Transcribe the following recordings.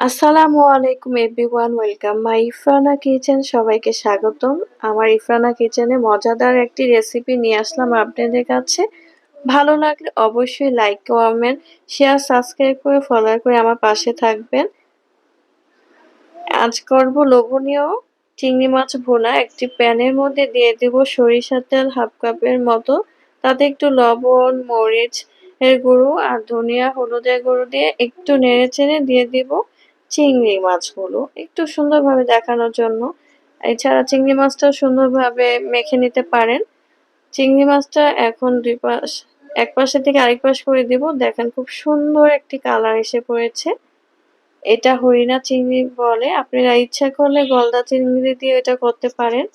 আসসালামু আলাইকুম everyone welcome my Ifrana kitchen সবাইকে স্বাগতম। আমার ইফরানা কিচেনে মজাদার একটি রেসিপি নিয়ে আসলাম আপনাদের কাছে। ভালো লাগলে অবশ্যই লাইক কমেন্ট শেয়ার সাবস্ক্রাইব করে ফলো করে আমার পাশে থাকবেন। আজ করব লোভনীয় চিংড়ি মাছ ভোনা। একটি প্যানের মধ্যে দিয়ে দেব সরিষার তেল হাফ কাপের মতো। তাতে একটু লবণ, মরিচ এর গুঁড়ো আর ধনিয়া হলুদের গুঁড়ো দিয়ে একটু নেড়ে চেড়ে দিয়ে দিব। চিংড়ি মাছগুলো একটু সুন্দরভাবে দেখানোর জন্য। এছাড়া চিংড়ি মাছটা সুন্দরভাবে মেখে নিতে পারেন। চিংড়ি মাছটা এখন দুই পাশ, এক পাশে থেকে আরেক পাশ করে দিব। দেখেন খুব সুন্দর একটি কালার এসে পড়েছে। এটা হরিণা চিংড়ি বলে। আপনারা ইচ্ছা করলে গলদা চিংড়ি দিয়ে এটা করতে পারেন।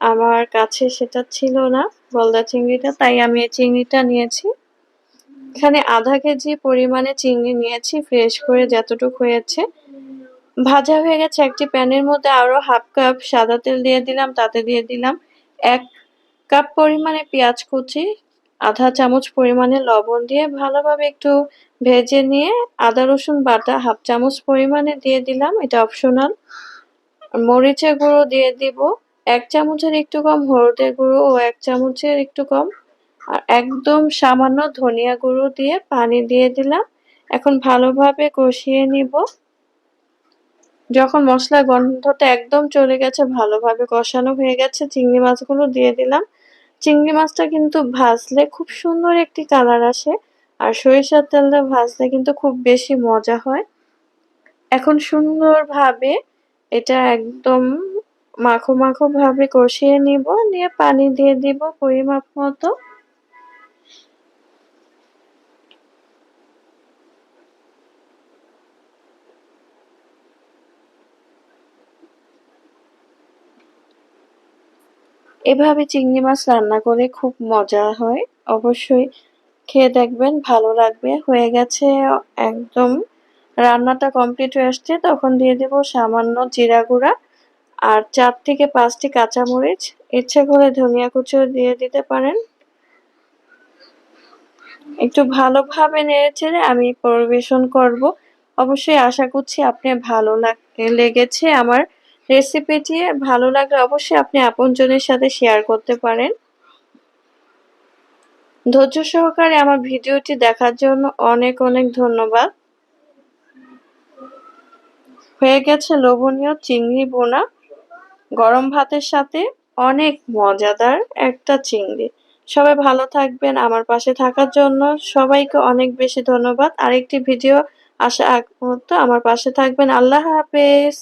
আমার কাছে সেটা ছিল না, গলদা চিংড়িটা, তাই আমি এই চিংড়িটা নিয়েছি। এখানে আধা কেজি পরিমাণে চিংড়ি নিয়েছি, ফ্রেশ করে যতটুকু হয়েছে। ভাজা হয়ে গেছে, একটি প্যানের মধ্যে আরও হাফ কাপ সাদা তেল দিয়ে দিলাম, তাতে দিয়ে দিলাম এক কাপ পরিমাণে পেঁয়াজ কুচি, আধা চামচ পরিমাণে লবণ দিয়ে ভালোভাবে একটু ভেজে নিয়ে আদা, রসুন বাটা হাফ চামচ পরিমাণে দিয়ে দিলাম, এটা অপশনাল। মরিচের গুঁড়ো দিয়ে দিব, এক চামচের একটু কম হলুদের গুঁড়ো ও এক চামচের একটু কম। আর একদম সামান্য ধনিয়া গুঁড়ো দিয়ে পানি দিয়ে দিলাম, এখন ভালোভাবে কষিয়ে নিব। যখন মশলা গন্ধটা একদম চলে গেছে, ভালোভাবে কষানো হয়ে গেছে, চিংড়ি মাছগুলো দিয়ে দিলাম। চিংড়ি মাছটা কিন্তু ভাজলে খুব সুন্দর একটি কালার আসে আর সরিষার তেলটা ভাজলে কিন্তু খুব বেশি মজা হয়। এখন সুন্দরভাবে এটা একদম মাখো মাখো ভাবে কষিয়ে নিব, নিয়ে পানি দিয়ে দিব পরিমাপ মতো। এভাবে চিংড়ি মাছ রান্না করে খুব মজা হয়। অবশ্যই খেয়ে দেখবেন, ভালো লাগবে। হয়ে গেছে একদম রান্নাটা কমপ্লিট হয়ে আসছে। তখন দিয়ে দেব সামান্য জিরা গুঁড়া আর চার থেকে পাঁচটি কাঁচামরিচ। ইচ্ছে করে ধনিয়া কুচিও দিয়ে দিতে পারেন। একটু ভালোভাবে নেড়ে চেড়ে আমি পরিবেশন করব। অবশ্যই আশা করছি আপনি ভালো লেগেছে আমার রেসিপিটি ভালো লাগলে অবশ্যই আপনি আপনজনের সাথে শেয়ার করতে পারেন। ধৈর্য সহকারে আমার ভিডিওটি দেখার জন্য অনেক অনেক ধন্যবাদ। হয়ে গেছে লোভনীয় চিংড়ি বোনা। গরম ভাতের সাথে অনেক মজাদার একটা চিংড়ি। সবাই ভালো থাকবেন আমার পাশে থাকার জন্য। সবাইকে অনেক বেশি ধন্যবাদ। আরেকটি ভিডিও আসা আগ মুহূর্ত আমার পাশে থাকবেন। আল্লাহ হাফেজ।